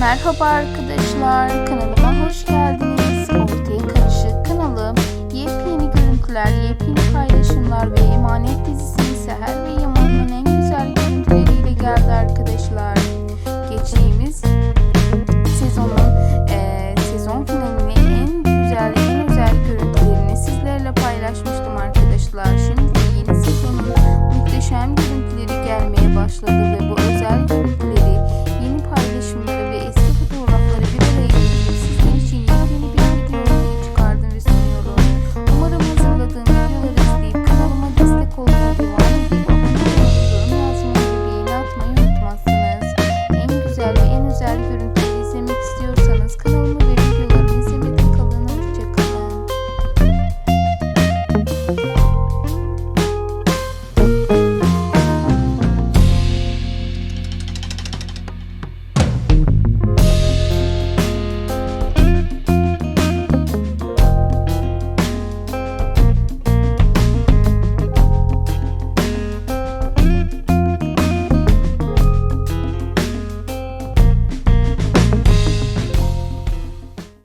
Merhaba arkadaşlar, kanalıma hoş geldiniz. Ortaya Karışık kanalım yepyeni görüntüler, yepyeni paylaşımlar ve emanet dizisinin Seher ve Yaman'ın en güzel görüntüleriyle geldi arkadaşlar. Geçtiğimiz sezonun e, sezon finalinin en güzel, en özel görüntülerini sizlerle paylaşmıştım arkadaşlar. Şimdi yeni sezonun muhteşem görüntüleri gelmeye başladı ve bu